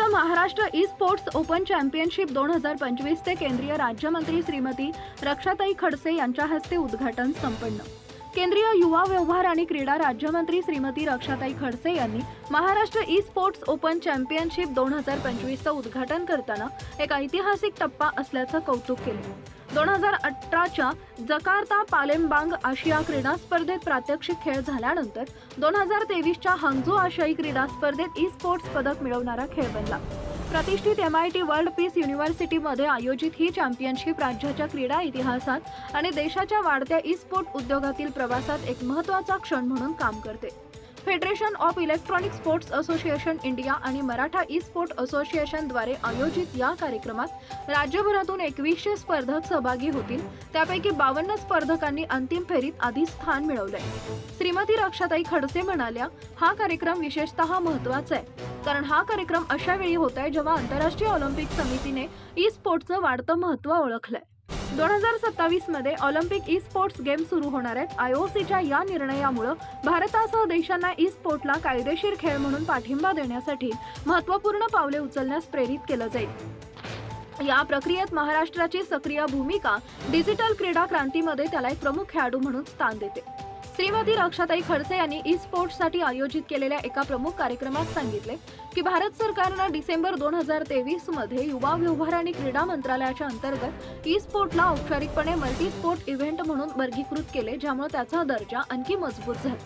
Maharashtra e sports open championship दोन हजार पंचवीसचे केंद्रीय राज्यमंत्री श्रीमती रक्षाताई खडसे यांच्या हस्ते उद्घाटन संपन्न. केंद्रीय युवा व्यवहार आणि क्रीडा राज्यमंत्री श्रीमती रक्षाताई खडसे यांनी Maharashtra e sports open championship दोन हजार पंचवीसचं उद्घाटन करताना एक ऐतिहासिक टप्पा असल्याचं कौतुक केलं. दोन हजार अठराच्या जकार्ता पालेमबांग आशिया क्रीडा स्पर्धेत प्रात्यक्षिक खेळ झाल्यानंतर दोन हजार तेवीसच्या हांगझू आशियाई क्रीडा स्पर्धेत ई स्पोर्ट्स पदक मिळवणारा खेळ बनला. प्रतिष्ठित M I T world peace युनिव्हर्सिटीमध्ये आयोजित ही चॅम्पियनशिप राज्याच्या क्रीडा इतिहासात आणि देशाच्या वाढत्या ई स्पोर्ट उद्योगातील प्रवासात एक महत्त्वाचा क्षण म्हणून काम करते. Federation of electronic sports association India आणि मराठा ई स्पोर्ट असोसिएशनद्वारे आयोजित या कार्यक्रमात राज्यभरातून एकवीसशे स्पर्धक सहभागी होतील. त्यापैकी बावन्न स्पर्धकांनी अंतिम फेरीत आधी स्थान मिळवलंय. श्रीमती रक्षाताई खडसे म्हणाल्या हा कार्यक्रम विशेषतः महत्त्वाचा आहे. कारण हा कार्यक्रम अशा वेळी होत आहे जेव्हा आंतरराष्ट्रीय ऑलिम्पिक समितीने ई स्पोर्टचं वाढतं महत्त्व ओळखलंय. दोन हजार सत्तावीसमध्ये ऑलिम्पिक ई स्पोर्ट्स गेम सुरू होणार आहेत. आयओसीच्या या निर्णयामुळं भारतासह देशांना ई स्पोर्टला कायदेशीर खेळ म्हणून पाठिंबा देण्यासाठी महत्त्वपूर्ण पावले उचलण्यास प्रेरित केलं जाईल. या प्रक्रियेत महाराष्ट्राची सक्रिय भूमिका डिजिटल क्रीडा क्रांतीमध्ये त्याला एक प्रमुख खेळाडू म्हणून स्थान देते. श्रीमती रक्षाताई खडसे यांनी ई स्पोर्ट्ससाठी आयोजित केलेल्या एका प्रमुख कार्यक्रमात सांगितले की भारत सरकारनं डिसेंबर दोन हजार तेवीसमध्ये युवा व्यवहार आणि क्रीडा मंत्रालयाच्या अंतर्गत ई स्पोर्टला औपचारिकपणे मल्टी स्पोर्ट इव्हेंट म्हणून वर्गीकृत केले ज्यामुळे त्याचा दर्जा आणखी मजबूत झाला.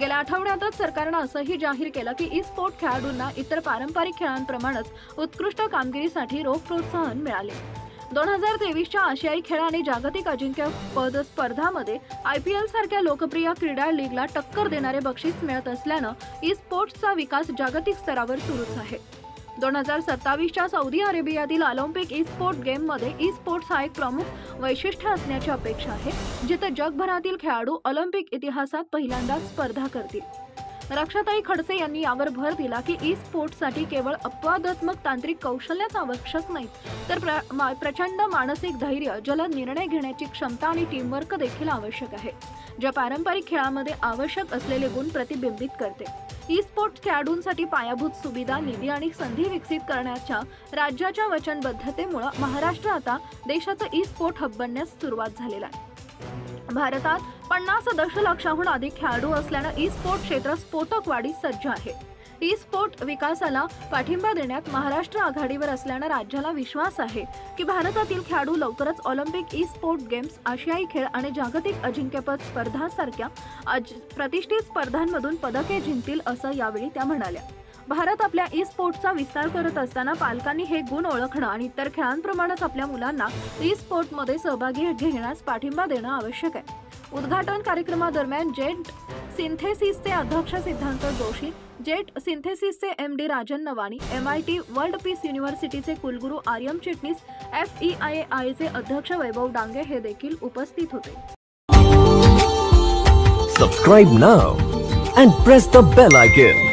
गेल्या आठवड्यातच सरकारनं असंही जाहीर केलं की ई स्पोर्ट खेळाडूंना इतर पारंपरिक खेळांप्रमाणेच उत्कृष्ट कामगिरीसाठी रोख प्रोत्साहन मिळाले. दोन हजार तेवीसच्या आशियाई खेळ आणि जागतिक अजिंक्यपद स्पर्धामध्ये आय पी एल सारख्या लोकप्रिय क्रीडा लीगला टक्कर देणारे बक्षीस मिळत असल्यानं ई स्पोर्ट्सचा विकास जागतिक स्तरावर सुरूच आहे. दोन हजार सत्तावीसच्या सौदी अरेबियातील ऑलिम्पिक ई स्पोर्ट गेममध्ये ई स्पोर्ट्स हा एक प्रमुख वैशिष्ट्य असण्याची अपेक्षा आहे जिथे जगभरातील खेळाडू ऑलिम्पिक इतिहासात पहिल्यांदा स्पर्धा करतील. रक्षाताई खडसे यांनी यावर भर दिला की ई स्पोर्टसाठी केवळ अपवादात्मक तांत्रिक कौशल्यच आवश्यक नाही. तर प्र मा- प्रचंड मानसिक धैर्य जलद निर्णय घेण्याची क्षमता आणि टीमवर्क देखील आवश्यक आहे ज्या पारंपरिक खेळामध्ये आवश्यक असलेले गुण प्रतिबिंबित करते. ई स्पोर्ट खेळाडूंसाठी पायाभूत सुविधा निधी आणि संधी विकसित करण्याच्या राज्याच्या वचनबद्धतेमुळे महाराष्ट्र आता देशाचं ई स्पोर्ट हब बनण्यास सुरुवात झालेला आहे. भारतात पन्नास दशलक्षाहून अधिक खेळाडू असल्यानं ई स्पोर्ट क्षेत्र स्फोटक वाढीस सज्ज आहे. ई स्पोर्ट विकासाला पाठिंबा देण्यात महाराष्ट्र आघाडीवर असल्यानं राज्याला विश्वास आहे की भारतातील खेळाडू लवकरच ऑलिम्पिक ई स्पोर्ट गेम्स आशियाई खेळ आणि जागतिक अजिंक्यपद स्पर्धांसारख्या प्रतिष्ठित स्पर्धांमधून पदके जिंकतील असं यावेळी त्या म्हणाल्या. भारत आपल्या ई स्पोर्टचा विस्तार करत असताना पालकांनी हे गुण ओळखणं आणि इतर खेळांप्रमाणेच आपल्या मुलांना ई स्पोर्टमध्ये सहभागी घेण्यास पाठिंबा देणं आवश्यक आहे. उद्घाटन कार्यक्रमादरम्यान जेट सिंथेसिसचे अध्यक्ष Siddhant Joshi jet सिंथेसिसचे M D Rajan Navani M I T World Peace युनिव्हर्सिटीचे कुलगुरू Aryam Chitnis F E I आयचे अध्यक्ष वैभव डांगे हे देखील उपस्थित होते. Subscribe now and press the bell icon